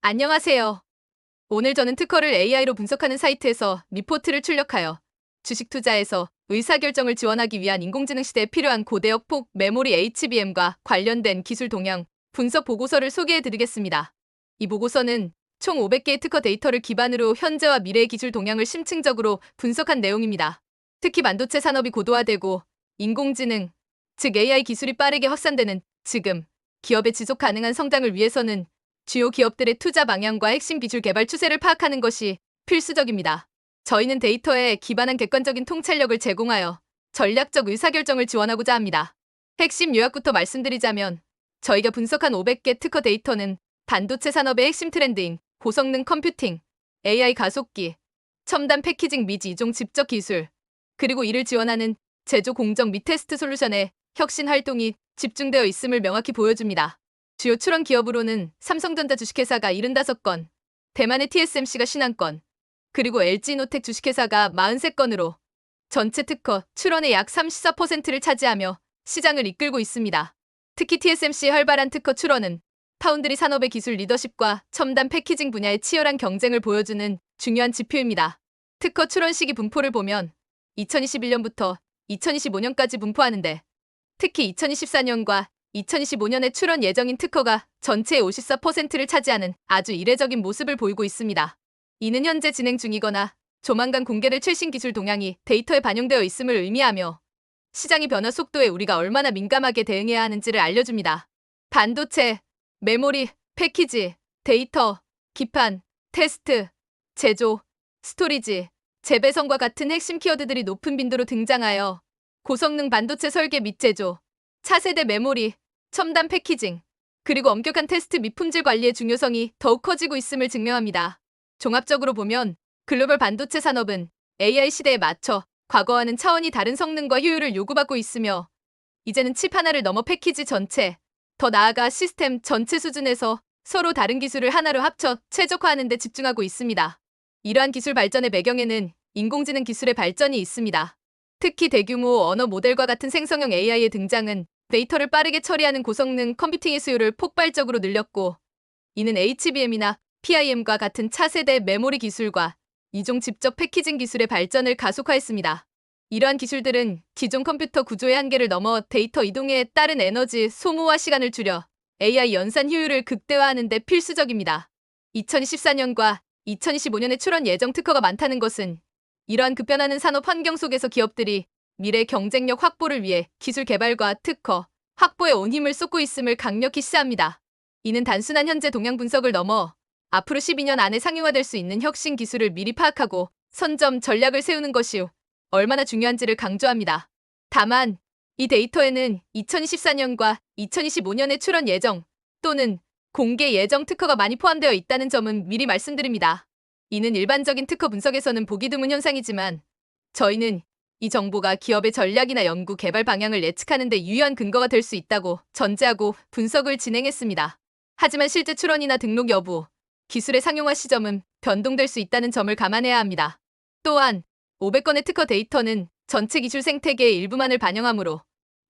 안녕하세요. 오늘 저는 특허를 AI로 분석하는 사이트에서 리포트를 출력하여 주식 투자에서 의사결정을 지원하기 위한 인공지능 시대에 필요한 고대역 폭 메모리 HBM과 관련된 기술 동향 분석 보고서를 소개해 드리겠습니다. 이 보고서는 총 500개의 특허 데이터를 기반으로 현재와 미래의 기술 동향을 심층적으로 분석한 내용입니다. 특히 반도체 산업이 고도화되고 인공지능, 즉 AI 기술이 빠르게 확산되는 지금 기업의 지속 가능한 성장을 위해서는 주요 기업들의 투자 방향과 핵심 기술 개발 추세를 파악하는 것이 필수적입니다. 저희는 데이터에 기반한 객관적인 통찰력을 제공하여 전략적 의사결정을 지원하고자 합니다. 핵심 요약부터 말씀드리자면 저희가 분석한 500개 특허 데이터는 반도체 산업의 핵심 트렌드인 고성능 컴퓨팅, AI 가속기, 첨단 패키징 및 이종 집적 기술, 그리고 이를 지원하는 제조 공정 및 테스트 솔루션의 혁신 활동이 집중되어 있음을 명확히 보여줍니다. 주요 출원 기업으로는 삼성전자 주식회사가 75건, 대만의 TSMC가 50건, 그리고 LG노텍 주식회사가 43건으로 전체 특허 출원의 약 34%를 차지하며 시장을 이끌고 있습니다. 특히 TSMC의 활발한 특허 출원은 파운드리 산업의 기술 리더십과 첨단 패키징 분야의 치열한 경쟁을 보여주는 중요한 지표입니다. 특허 출원 시기 분포를 보면 2021년부터 2025년까지 분포하는데 특히 2024년과 2025년에 출원 예정인 특허가 전체의 54%를 차지하는 아주 이례적인 모습을 보이고 있습니다. 이는 현재 진행 중이거나 조만간 공개될 최신 기술 동향이 데이터에 반영되어 있음을 의미하며 시장의 변화 속도에 우리가 얼마나 민감하게 대응해야 하는지를 알려줍니다. 반도체, 메모리, 패키지, 데이터, 기판, 테스트, 제조, 스토리지, 재배성과 같은 핵심 키워드들이 높은 빈도로 등장하여 고성능 반도체 설계 및 제조, 차세대 메모리, 첨단 패키징, 그리고 엄격한 테스트 및 품질 관리의 중요성이 더욱 커지고 있음을 증명합니다. 종합적으로 보면 글로벌 반도체 산업은 AI 시대에 맞춰 과거와는 차원이 다른 성능과 효율을 요구받고 있으며 이제는 칩 하나를 넘어 패키지 전체, 더 나아가 시스템 전체 수준에서 서로 다른 기술을 하나로 합쳐 최적화하는 데 집중하고 있습니다. 이러한 기술 발전의 배경에는 인공지능 기술의 발전이 있습니다. 특히 대규모 언어 모델과 같은 생성형 AI의 등장은 데이터를 빠르게 처리하는 고성능 컴퓨팅의 수요를 폭발적으로 늘렸고 이는 HBM이나 PIM과 같은 차세대 메모리 기술과 이종 집적 패키징 기술의 발전을 가속화했습니다. 이러한 기술들은 기존 컴퓨터 구조의 한계를 넘어 데이터 이동에 따른 에너지 소모와 시간을 줄여 AI 연산 효율을 극대화하는 데 필수적입니다. 2024년과 2025년에 출원 예정 특허가 많다는 것은 이러한 급변하는 산업 환경 속에서 기업들이 미래 경쟁력 확보를 위해 기술 개발과 특허, 확보에 온 힘을 쏟고 있음을 강력히 시사합니다. 이는 단순한 현재 동향 분석을 넘어 앞으로 12년 안에 상용화될 수 있는 혁신 기술을 미리 파악하고 선점 전략을 세우는 것이 얼마나 중요한지를 강조합니다. 다만 이 데이터에는 2024년과 2025년에 출원 예정 또는 공개 예정 특허가 많이 포함되어 있다는 점은 미리 말씀드립니다. 이는 일반적인 특허 분석에서는 보기 드문 현상이지만 저희는 이 정보가 기업의 전략이나 연구 개발 방향을 예측하는 데 유효한 근거가 될 수 있다고 전제하고 분석을 진행했습니다. 하지만 실제 출원이나 등록 여부, 기술의 상용화 시점은 변동될 수 있다는 점을 감안해야 합니다. 또한 500건의 특허 데이터는 전체 기술 생태계의 일부만을 반영하므로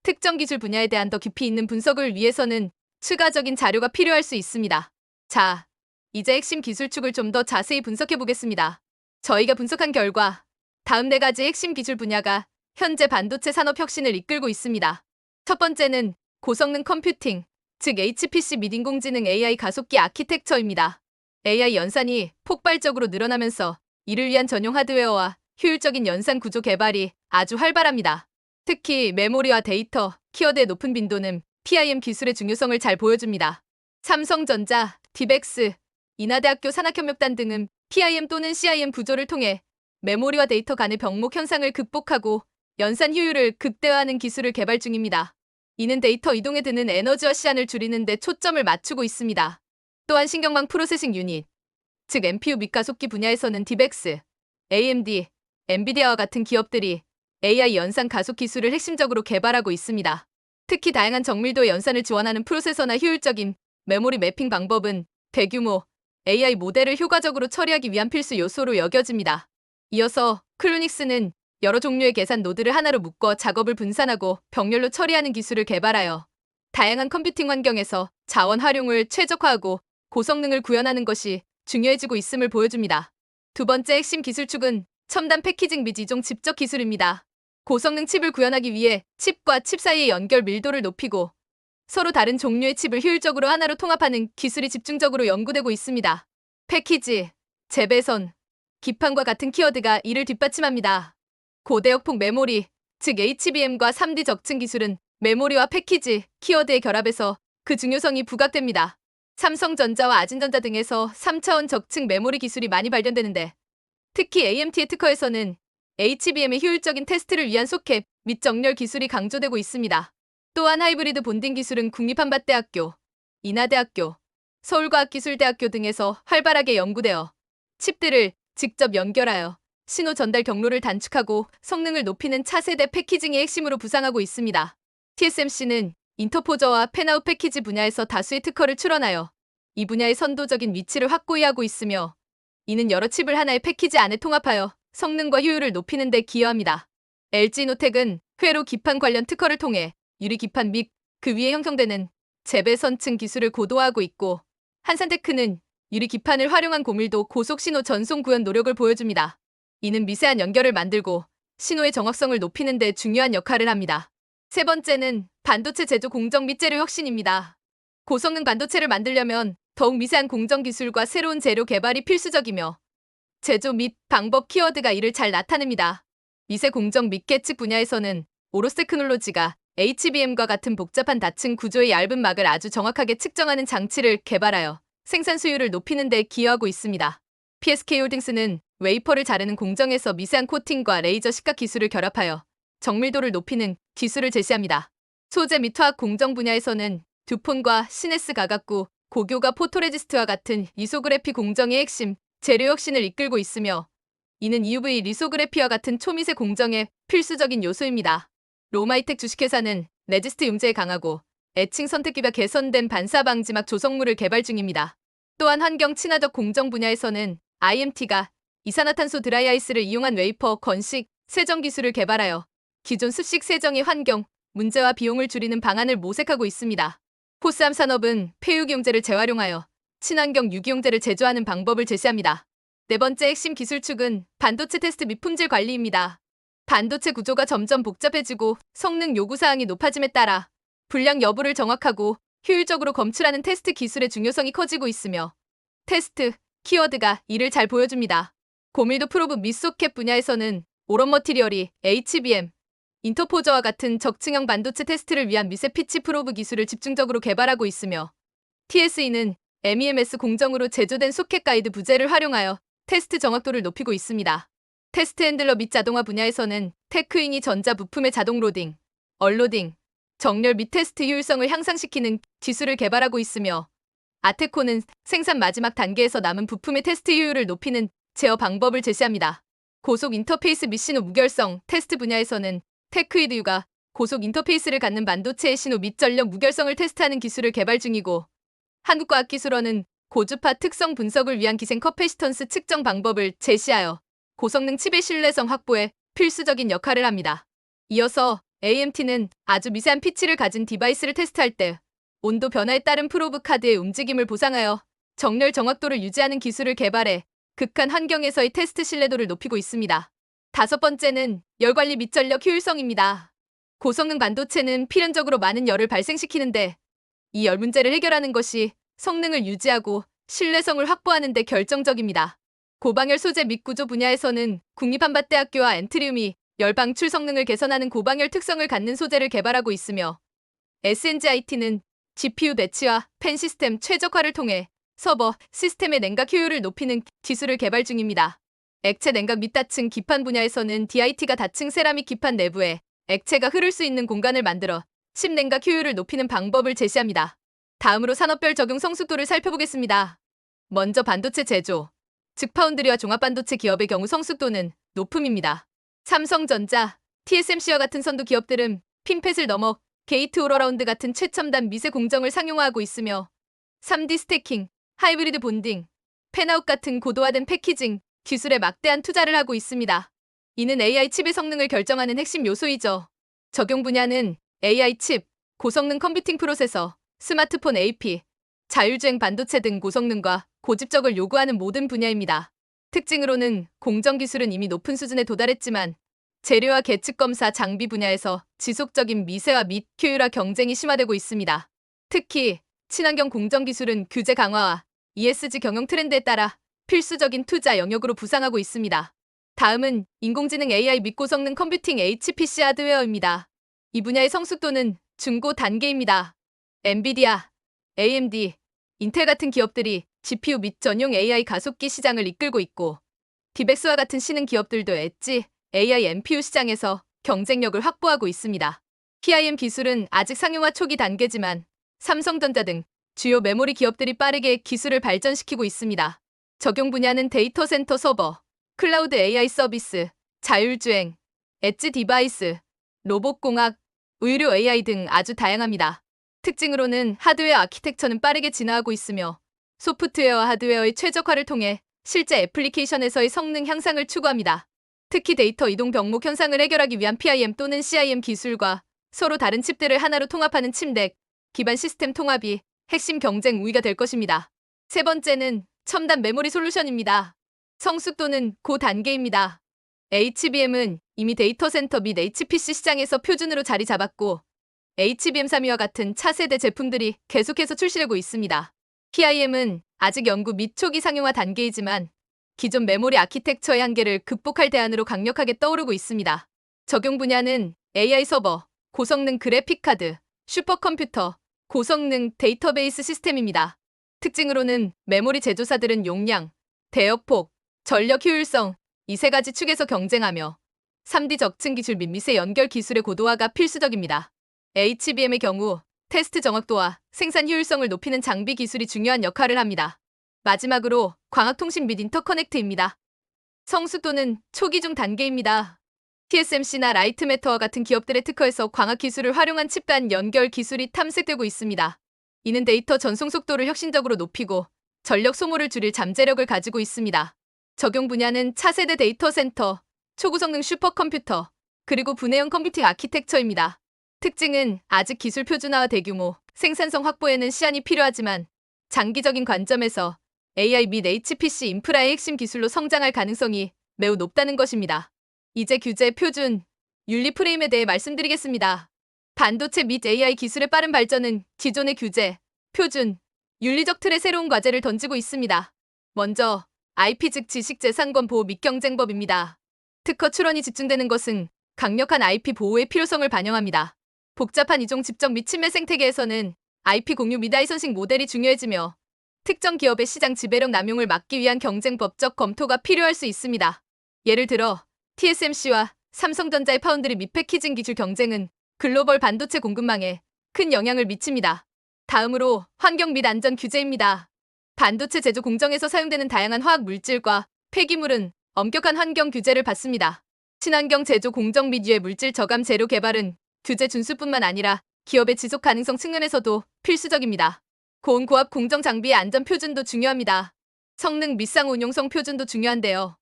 특정 기술 분야에 대한 더 깊이 있는 분석을 위해서는 추가적인 자료가 필요할 수 있습니다. 자, 이제 핵심 기술축을 좀 더 자세히 분석해 보겠습니다. 저희가 분석한 결과 다음 네 가지 핵심 기술 분야가 현재 반도체 산업 혁신을 이끌고 있습니다. 첫 번째는 고성능 컴퓨팅, 즉 HPC 및 인공지능 AI 가속기 아키텍처입니다. AI 연산이 폭발적으로 늘어나면서 이를 위한 전용 하드웨어와 효율적인 연산 구조 개발이 아주 활발합니다. 특히 메모리와 데이터, 키워드의 높은 빈도는 PIM 기술의 중요성을 잘 보여줍니다. 삼성전자, 디벡스, 인하대학교 산학협력단 등은 PIM 또는 CIM 구조를 통해 메모리와 데이터 간의 병목 현상을 극복하고 연산 효율을 극대화하는 기술을 개발 중입니다. 이는 데이터 이동에 드는 에너지와 시간을 줄이는 데 초점을 맞추고 있습니다. 또한 신경망 프로세싱 유닛, 즉 MPU 및 가속기 분야에서는 디벡스, AMD, 엔비디아와 같은 기업들이 AI 연산 가속 기술을 핵심적으로 개발하고 있습니다. 특히 다양한 정밀도의 연산을 지원하는 프로세서나 효율적인 메모리 매핑 방법은 대규모 AI 모델을 효과적으로 처리하기 위한 필수 요소로 여겨집니다. 이어서 클루닉스는 여러 종류의 계산 노드를 하나로 묶어 작업을 분산하고 병렬로 처리하는 기술을 개발하여 다양한 컴퓨팅 환경에서 자원 활용을 최적화하고 고성능을 구현하는 것이 중요해지고 있음을 보여줍니다. 두 번째 핵심 기술축은 첨단 패키징 및 이종 집적 기술입니다. 고성능 칩을 구현하기 위해 칩과 칩 사이의 연결 밀도를 높이고 서로 다른 종류의 칩을 효율적으로 하나로 통합하는 기술이 집중적으로 연구되고 있습니다. 패키지, 재배선, 기판과 같은 키워드가 이를 뒷받침합니다. 고대 역폭 메모리, 즉 HBM과 3D 적층 기술은 메모리와 패키지, 키워드의 결합에서 그 중요성이 부각됩니다. 삼성전자와 아진전자 등에서 3차원 적층 메모리 기술이 많이 발견되는데 특히 AMT의 특허에서는 HBM의 효율적인 테스트를 위한 소켓 및 정렬 기술이 강조되고 있습니다. 또한 하이브리드 본딩 기술은 국립한밭대학교, 인하대학교, 서울과학기술대학교 등에서 활발하게 연구되어 칩들을 직접 연결하여 신호 전달 경로를 단축하고 성능을 높이는 차세대 패키징의 핵심으로 부상하고 있습니다. TSMC는 인터포저와 펜아웃 패키지 분야에서 다수의 특허를 출원하여 이 분야의 선도적인 위치를 확고히 하고 있으며 이는 여러 칩을 하나의 패키지 안에 통합하여 성능과 효율을 높이는 데 기여합니다. LG노텍은 회로 기판 관련 특허를 통해 유리 기판 및 그 위에 형성되는 재배선층 기술을 고도화하고 있고 한산테크는 유리 기판을 활용한 고밀도 고속 신호 전송 구현 노력을 보여줍니다. 이는 미세한 연결을 만들고 신호의 정확성을 높이는 데 중요한 역할을 합니다. 세 번째는 반도체 제조 공정 및 재료 혁신입니다. 고성능 반도체를 만들려면 더욱 미세한 공정 기술과 새로운 재료 개발이 필수적이며 제조 및 방법 키워드가 이를 잘 나타냅니다. 미세 공정 및 계측 분야에서는 오로스 테크놀로지가 HBM과 같은 복잡한 다층 구조의 얇은 막을 아주 정확하게 측정하는 장치를 개발하여 생산 수율을 높이는 데 기여하고 있습니다. PSK 홀딩스는 웨이퍼를 자르는 공정에서 미세한 코팅과 레이저 시각 기술을 결합하여 정밀도를 높이는 기술을 제시합니다. 소재 및 화학 공정 분야에서는 듀폰과 시네스 가각구, 고교가 포토레지스트와 같은 이소그래피 공정의 핵심, 재료 혁신을 이끌고 있으며 이는 EUV 리소그래피와 같은 초미세 공정의 필수적인 요소입니다. 로마이텍 주식회사는 레지스트 용제에 강하고 애칭 선택기가 개선된 반사 방지막 조성물을 개발 중입니다. 또한 환경 친화적 공정 분야에서는 IMT가 이산화탄소 드라이아이스를 이용한 웨이퍼 건식 세정 기술을 개발하여 기존 습식 세정의 환경 문제와 비용을 줄이는 방안을 모색하고 있습니다. 포스암 산업은 폐유기용제를 재활용하여 친환경 유기용제를 제조하는 방법을 제시합니다. 네 번째 핵심 기술 축은 반도체 테스트 및 품질 관리입니다. 반도체 구조가 점점 복잡해지고 성능 요구사항이 높아짐에 따라 불량 여부를 정확하고 효율적으로 검출하는 테스트 기술의 중요성이 커지고 있으며 테스트, 키워드가 이를 잘 보여줍니다. 고밀도 프로브 및 소켓 분야에서는 오런 머티리얼이 HBM, 인터포저와 같은 적층형 반도체 테스트를 위한 미세 피치 프로브 기술을 집중적으로 개발하고 있으며 TSE는 MEMS 공정으로 제조된 소켓 가이드 부재를 활용하여 테스트 정확도를 높이고 있습니다. 테스트 핸들러 및 자동화 분야에서는 테크윙이 전자 부품의 자동 로딩, 얼로딩, 정렬 및 테스트 효율성을 향상시키는 기술을 개발하고 있으며 아테코는 생산 마지막 단계에서 남은 부품의 테스트 효율을 높이는 제어 방법을 제시합니다. 고속 인터페이스 및 신호 무결성 테스트 분야에서는 테크이드유가 고속 인터페이스를 갖는 반도체의 신호 및 전력 무결성을 테스트하는 기술을 개발 중이고 한국과학기술원은 고주파 특성 분석을 위한 기생 커패시턴스 측정 방법을 제시하여 고성능 칩의 신뢰성 확보에 필수적인 역할을 합니다. 이어서 AMT는 아주 미세한 피치를 가진 디바이스를 테스트할 때 온도 변화에 따른 프로브 카드의 움직임을 보상하여 정렬 정확도를 유지하는 기술을 개발해 극한 환경에서의 테스트 신뢰도를 높이고 있습니다. 다섯 번째는 열 관리 및 전력 효율성입니다. 고성능 반도체는 필연적으로 많은 열을 발생시키는데 이 열 문제를 해결하는 것이 성능을 유지하고 신뢰성을 확보하는 데 결정적입니다. 고방열 소재 및 구조 분야에서는 국립한밭대학교와 엔트리움이 열 방출 성능을 개선하는 고방열 특성을 갖는 소재를 개발하고 있으며 SNGIT는 GPU 배치와 펜 시스템 최적화를 통해 서버 시스템의 냉각 효율을 높이는 기술을 개발 중입니다. 액체 냉각 및 다층 기판 분야에서는 DIT가 다층 세라믹 기판 내부에 액체가 흐를 수 있는 공간을 만들어 칩 냉각 효율을 높이는 방법을 제시합니다. 다음으로 산업별 적용 성숙도를 살펴보겠습니다. 먼저 반도체 제조, 즉 파운드리와 종합반도체 기업의 경우 성숙도는 높음입니다. 삼성전자, TSMC와 같은 선도 기업들은 핀펫을 넘어 게이트 오러라운드 같은 최첨단 미세 공정을 상용화하고 있으며 3D 스태킹, 하이브리드 본딩, 펜아웃 같은 고도화된 패키징, 기술에 막대한 투자를 하고 있습니다. 이는 AI 칩의 성능을 결정하는 핵심 요소이죠. 적용 분야는 AI 칩, 고성능 컴퓨팅 프로세서, 스마트폰 AP, 자율주행 반도체 등 고성능과 고집적을 요구하는 모든 분야입니다. 특징으로는 공정 기술은 이미 높은 수준에 도달했지만 재료와 계측 검사 장비 분야에서 지속적인 미세화 및 효율화 경쟁이 심화되고 있습니다. 특히 친환경 공정 기술은 규제 강화와 ESG 경영 트렌드에 따라 필수적인 투자 영역으로 부상하고 있습니다. 다음은 인공지능 AI 및 고성능 컴퓨팅 HPC 하드웨어입니다. 이 분야의 성숙도는 중고 단계입니다. 엔비디아, AMD, 인텔 같은 기업들이 GPU 및 전용 AI 가속기 시장을 이끌고 있고 디벡스와 같은 신흥 기업들도 엣지 AI NPU 시장에서 경쟁력을 확보하고 있습니다. PIM 기술은 아직 상용화 초기 단계지만 삼성전자 등 주요 메모리 기업들이 빠르게 기술을 발전시키고 있습니다. 적용 분야는 데이터 센터 서버, 클라우드 AI 서비스, 자율주행, 엣지 디바이스, 로봇공학, 의료 AI 등 아주 다양합니다. 특징으로는 하드웨어 아키텍처는 빠르게 진화하고 있으며 소프트웨어와 하드웨어의 최적화를 통해 실제 애플리케이션에서의 성능 향상을 추구합니다. 특히 데이터 이동 병목 현상을 해결하기 위한 PIM 또는 CIM 기술과 서로 다른 칩들을 하나로 통합하는 침덱, 기반 시스템 통합이 핵심 경쟁 우위가 될 것입니다. 세 번째는 첨단 메모리 솔루션입니다. 성숙도는 고 단계입니다. HBM은 이미 데이터 센터 및 HPC 시장에서 표준으로 자리 잡았고 HBM3위와 같은 차세대 제품들이 계속해서 출시되고 있습니다. PIM은 아직 연구 및 초기 상용화 단계이지만 기존 메모리 아키텍처의 한계를 극복할 대안으로 강력하게 떠오르고 있습니다. 적용 분야는 AI 서버, 고성능 그래픽 카드, 슈퍼컴퓨터, 고성능 데이터베이스 시스템입니다. 특징으로는 메모리 제조사들은 용량, 대역폭, 전력 효율성 이 세 가지 축에서 경쟁하며 3D 적층 기술 및 미세 연결 기술의 고도화가 필수적입니다. HBM의 경우 테스트 정확도와 생산 효율성을 높이는 장비 기술이 중요한 역할을 합니다. 마지막으로 광학통신 및 인터커넥트입니다. 성숙도는 초기 중 단계입니다. TSMC나 라이트매터와 같은 기업들의 특허에서 광학 기술을 활용한 칩 간 연결 기술이 탐색되고 있습니다. 이는 데이터 전송 속도를 혁신적으로 높이고 전력 소모를 줄일 잠재력을 가지고 있습니다. 적용 분야는 차세대 데이터 센터, 초고성능 슈퍼컴퓨터, 그리고 분해형 컴퓨팅 아키텍처입니다. 특징은 아직 기술 표준화와 대규모, 생산성 확보에는 시간이 필요하지만 장기적인 관점에서 AI 및 HPC 인프라의 핵심 기술로 성장할 가능성이 매우 높다는 것입니다. 이제 규제, 표준, 윤리 프레임에 대해 말씀드리겠습니다. 반도체 및 AI 기술의 빠른 발전은 기존의 규제, 표준, 윤리적 틀의 새로운 과제를 던지고 있습니다. 먼저 IP 즉 지식재산권 보호 및 경쟁법입니다. 특허 출원이 집중되는 것은 강력한 IP 보호의 필요성을 반영합니다. 복잡한 이종 집적 및 침해 생태계에서는 IP 공유 및 아이선식 모델이 중요해지며 특정 기업의 시장 지배력 남용을 막기 위한 경쟁 법적 검토가 필요할 수 있습니다. 예를 들어 TSMC와 삼성전자의 파운드리 및 패키징 기술 경쟁은 글로벌 반도체 공급망에 큰 영향을 미칩니다. 다음으로 환경 및 안전 규제입니다. 반도체 제조 공정에서 사용되는 다양한 화학 물질과 폐기물은 엄격한 환경 규제를 받습니다. 친환경 제조 공정 및 유해 물질 저감 재료 개발은 규제 준수뿐만 아니라 기업의 지속 가능성 측면에서도 필수적입니다. 고온 고압 공정 장비의 안전 표준도 중요합니다. 성능 및쌍 운용성 표준도 중요한데요.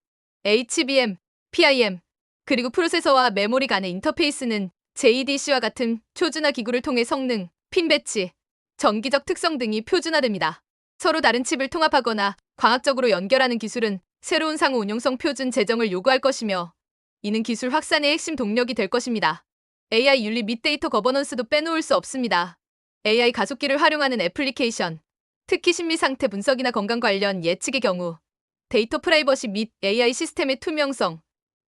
HBM, PIM, 그리고 프로세서와 메모리 간의 인터페이스는 JDC와 같은 표준화 기구를 통해 성능, 핀 배치, 전기적 특성 등이 표준화됩니다. 서로 다른 칩을 통합하거나 광학적으로 연결하는 기술은 새로운 상호 운용성 표준 제정을 요구할 것이며 이는 기술 확산의 핵심 동력이 될 것입니다. AI 윤리 및 데이터 거버넌스도 빼놓을 수 없습니다. AI 가속기를 활용하는 애플리케이션, 특히 심리 상태 분석이나 건강 관련 예측의 경우 데이터 프라이버시 및 AI 시스템의 투명성,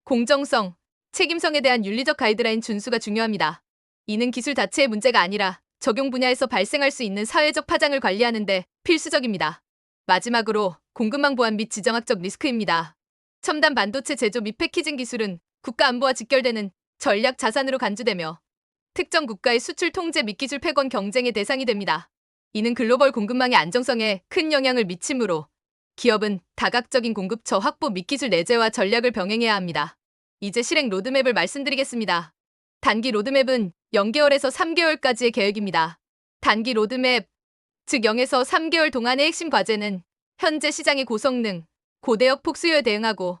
공정성, 책임성에 대한 윤리적 가이드라인 준수가 중요합니다. 이는 기술 자체의 문제가 아니라 적용 분야에서 발생할 수 있는 사회적 파장을 관리하는 데 필수적입니다. 마지막으로 공급망 보안 및 지정학적 리스크입니다. 첨단 반도체 제조 및 패키징 기술은 국가 안보와 직결되는 전략 자산으로 간주되며 특정 국가의 수출 통제 및 기술 패권 경쟁의 대상이 됩니다. 이는 글로벌 공급망의 안정성에 큰 영향을 미치므로 기업은 다각적인 공급처 확보 및 기술 내재와 전략을 병행해야 합니다. 이제 실행 로드맵을 말씀드리겠습니다. 단기 로드맵은 0개월에서 3개월까지의 계획입니다. 단기 로드맵, 즉 0에서 3개월 동안의 핵심 과제는 현재 시장의 고성능, 고대역 폭수요에 대응하고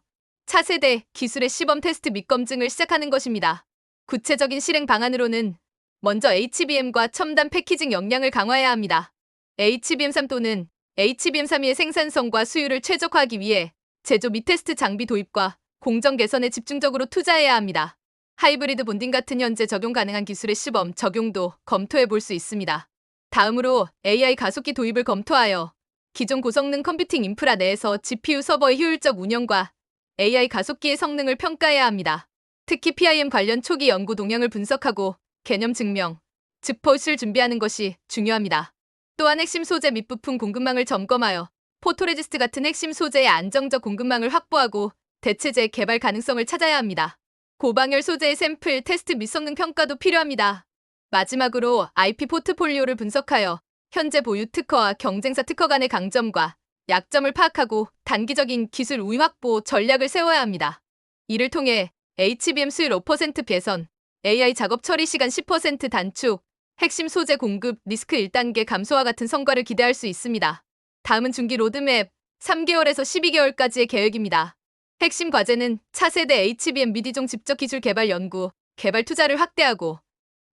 차세대 기술의 시범 테스트 및 검증을 시작하는 것입니다. 구체적인 실행 방안으로는 먼저 HBM과 첨단 패키징 역량을 강화해야 합니다. HBM3 또는 HBM3의 생산성과 수율을 최적화하기 위해 제조 및 테스트 장비 도입과 공정 개선에 집중적으로 투자해야 합니다. 하이브리드 본딩 같은 현재 적용 가능한 기술의 시범 적용도 검토해 볼 수 있습니다. 다음으로 AI 가속기 도입을 검토하여 기존 고성능 컴퓨팅 인프라 내에서 GPU 서버의 효율적 운영과 AI 가속기의 성능을 평가해야 합니다. 특히 PIM 관련 초기 연구 동향을 분석하고 개념 증명, 즉포을 준비하는 것이 중요합니다. 또한 핵심 소재 및 부품 공급망을 점검하여 포토레지스트 같은 핵심 소재의 안정적 공급망을 확보하고 대체제 개발 가능성을 찾아야 합니다. 고방열 소재의 샘플, 테스트 및 성능 평가도 필요합니다. 마지막으로 IP 포트폴리오를 분석하여 현재 보유 특허와 경쟁사 특허 간의 강점과 약점을 파악하고 단기적인 기술 우위 확보 전략을 세워야 합니다. 이를 통해 HBM 수율 5% 개선, AI 작업 처리 시간 10% 단축, 핵심 소재 공급 리스크 1단계 감소와 같은 성과를 기대할 수 있습니다. 다음은 중기 로드맵 3개월에서 12개월까지의 계획입니다. 핵심 과제는 차세대 HBM 미디종 집적 기술 개발 연구, 개발 투자를 확대하고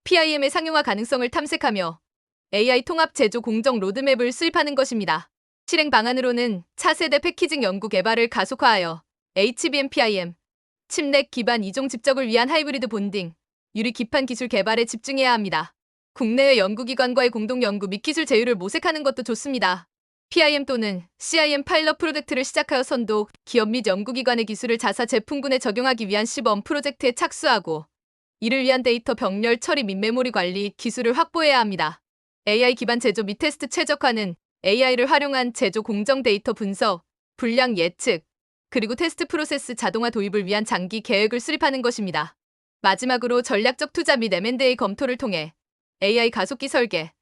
PIM의 상용화 가능성을 탐색하며 AI 통합 제조 공정 로드맵을 수립하는 것입니다. 실행 방안으로는 차세대 패키징 연구 개발을 가속화하여 HBM PIM, 칩렉 기반 이종 집적을 위한 하이브리드 본딩, 유리 기판 기술 개발에 집중해야 합니다. 국내외 연구기관과의 공동 연구 및 기술 제휴를 모색하는 것도 좋습니다. PIM 또는 CIM 파일럿 프로젝트를 시작하여 선도, 기업 및 연구기관의 기술을 자사 제품군에 적용하기 위한 시범 프로젝트에 착수하고 이를 위한 데이터 병렬 처리 및 메모리 관리 기술을 확보해야 합니다. AI 기반 제조 및 테스트 최적화는 AI를 활용한 제조 공정 데이터 분석, 분량 예측, 그리고 테스트 프로세스 자동화 도입을 위한 장기 계획을 수립하는 것입니다. 마지막으로 전략적 투자 및 M&A 검토를 통해 AI 가속기 설계,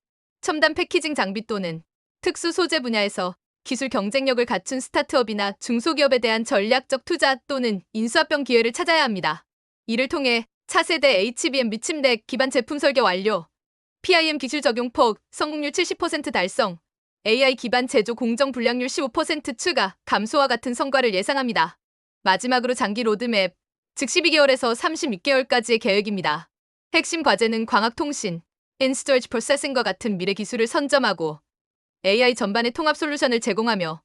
첨단 패키징 장비 또는 특수 소재 분야에서 기술 경쟁력을 갖춘 스타트업이나 중소기업에 대한 전략적 투자 또는 인수합병 기회를 찾아야 합니다. 이를 통해 차세대 HBM 및 침대 기반 제품 설계 완료, PIM 기술 적용 폭 성공률 70% 달성, AI 기반 제조 공정 불량률 15% 추가, 감소와 같은 성과를 예상합니다. 마지막으로 장기 로드맵, 즉 12개월에서 36개월까지의 계획입니다. 핵심 과제는 광학통신, 인스토리지 프로세싱과 같은 미래 기술을 선점하고 AI 전반의 통합 솔루션을 제공하며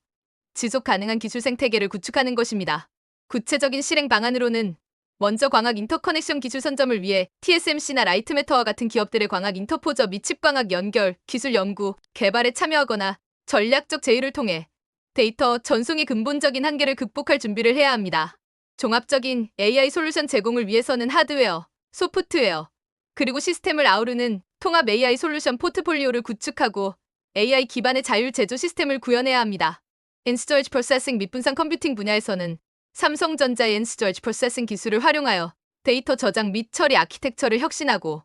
지속 가능한 기술 생태계를 구축하는 것입니다. 구체적인 실행 방안으로는 먼저 광학 인터커넥션 기술 선점을 위해 TSMC나 라이트매터와 같은 기업들의 광학 인터포저 및 칩광학 연결, 기술 연구, 개발에 참여하거나 전략적 제휴를 통해 데이터 전송의 근본적인 한계를 극복할 준비를 해야 합니다. 종합적인 AI 솔루션 제공을 위해서는 하드웨어, 소프트웨어, 그리고 시스템을 아우르는 통합 AI 솔루션 포트폴리오를 구축하고 AI 기반의 자율 제조 시스템을 구현해야 합니다. 인스토리지 프로세싱 및 분산 컴퓨팅 분야에서는 삼성전자의 인스토리지 프로세싱 기술을 활용하여 데이터 저장 및 처리 아키텍처를 혁신하고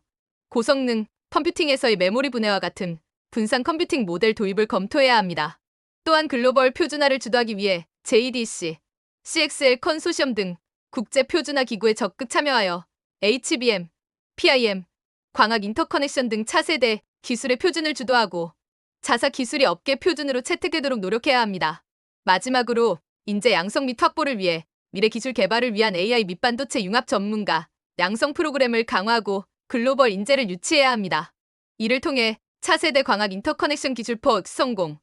고성능 컴퓨팅에서의 메모리 분해와 같은 분산 컴퓨팅 모델 도입을 검토해야 합니다. 또한 글로벌 표준화를 주도하기 위해 JDC, CXL 컨소시엄 등 국제 표준화 기구에 적극 참여하여 HBM, PIM, 광학 인터커넥션 등 차세대 기술의 표준을 주도하고 자사 기술이 업계 표준으로 채택되도록 노력해야 합니다. 마지막으로 인재 양성 및 확보를 위해 미래 기술 개발을 위한 AI 및 반도체 융합 전문가 양성 프로그램을 강화하고 글로벌 인재를 유치해야 합니다. 이를 통해 차세대 광학 인터커넥션 기술 포 성공,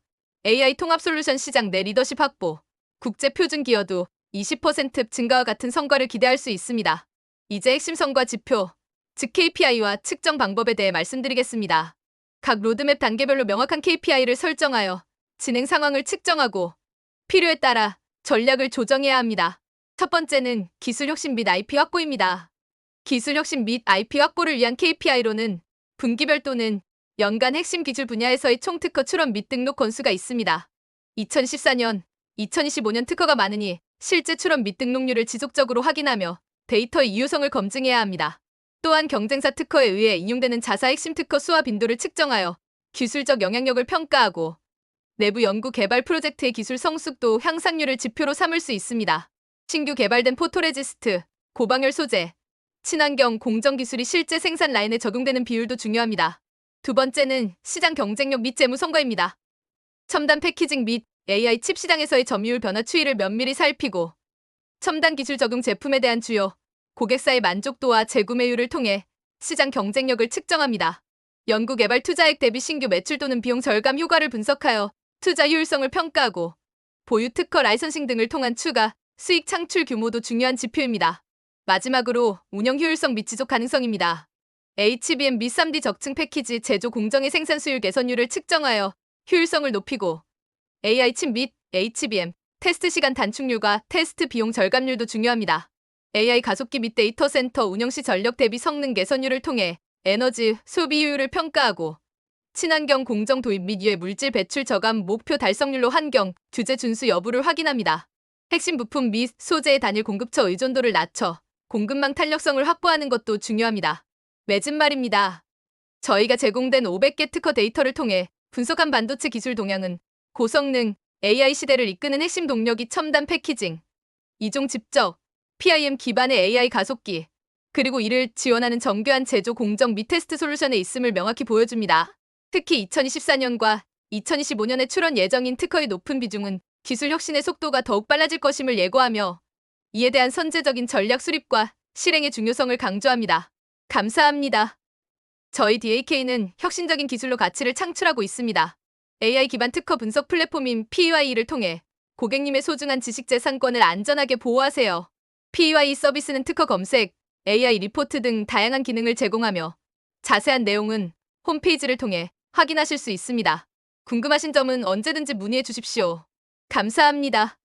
AI 통합 솔루션 시장 내 리더십 확보, 국제 표준 기여도 20% 증가와 같은 성과를 기대할 수 있습니다. 이제 핵심 성과 지표, 즉 KPI와 측정 방법에 대해 말씀드리겠습니다. 각 로드맵 단계별로 명확한 KPI를 설정하여 진행 상황을 측정하고 필요에 따라 전략을 조정해야 합니다. 첫 번째는 기술 혁신 및 IP 확보입니다. 기술 혁신 및 IP 확보를 위한 KPI로는 분기별 또는 연간 핵심 기술 분야에서의 총 특허 출원 및 등록 건수가 있습니다. 2014년, 2025년 특허가 많으니 실제 출원 및 등록률을 지속적으로 확인하며 데이터의 유효성을 검증해야 합니다. 또한 경쟁사 특허에 의해 인용되는 자사 핵심 특허 수와 빈도를 측정하여 기술적 영향력을 평가하고 내부 연구 개발 프로젝트의 기술 성숙도 향상률을 지표로 삼을 수 있습니다. 신규 개발된 포토레지스트, 고방열 소재, 친환경 공정 기술이 실제 생산 라인에 적용되는 비율도 중요합니다. 두 번째는 시장 경쟁력 및 재무 성과입니다. 첨단 패키징 및 AI 칩 시장에서의 점유율 변화 추이를 면밀히 살피고 첨단 기술 적용 제품에 대한 주요 고객사의 만족도와 재구매율을 통해 시장 경쟁력을 측정합니다. 연구개발 투자액 대비 신규 매출 또는 비용 절감 효과를 분석하여 투자 효율성을 평가하고 보유 특허 라이선싱 등을 통한 추가 수익 창출 규모도 중요한 지표입니다. 마지막으로 운영 효율성 및 지속 가능성입니다. HBM 및 3D 적층 패키지 제조 공정의 생산 수율 개선율을 측정하여 효율성을 높이고 AI 칩 및 HBM 테스트 시간 단축률과 테스트 비용 절감률도 중요합니다. AI 가속기 및 데이터 센터 운영 시 전력 대비 성능 개선율을 통해 에너지 소비 효율을 평가하고 친환경 공정 도입 및 유해 물질 배출 저감 목표 달성률로 환경 규제 준수 여부를 확인합니다. 핵심 부품 및 소재의 단일 공급처 의존도를 낮춰 공급망 탄력성을 확보하는 것도 중요합니다. 맺은 말입니다. 저희가 제공된 500개 특허 데이터를 통해 분석한 반도체 기술 동향은 고성능 AI 시대를 이끄는 핵심 동력이 첨단 패키징, 이종 집적, PIM 기반의 AI 가속기, 그리고 이를 지원하는 정교한 제조 공정 및 테스트 솔루션에 있음을 명확히 보여줍니다. 특히 2024년과 2025년에 출원 예정인 특허의 높은 비중은 기술 혁신의 속도가 더욱 빨라질 것임을 예고하며 이에 대한 선제적인 전략 수립과 실행의 중요성을 강조합니다. 감사합니다. 저희 DAK는 혁신적인 기술로 가치를 창출하고 있습니다. AI 기반 특허 분석 플랫폼인 PY를 통해 고객님의 소중한 지식 재산권을 안전하게 보호하세요. PY 서비스는 특허 검색, AI 리포트 등 다양한 기능을 제공하며 자세한 내용은 홈페이지를 통해 확인하실 수 있습니다. 궁금하신 점은 언제든지 문의해 주십시오. 감사합니다.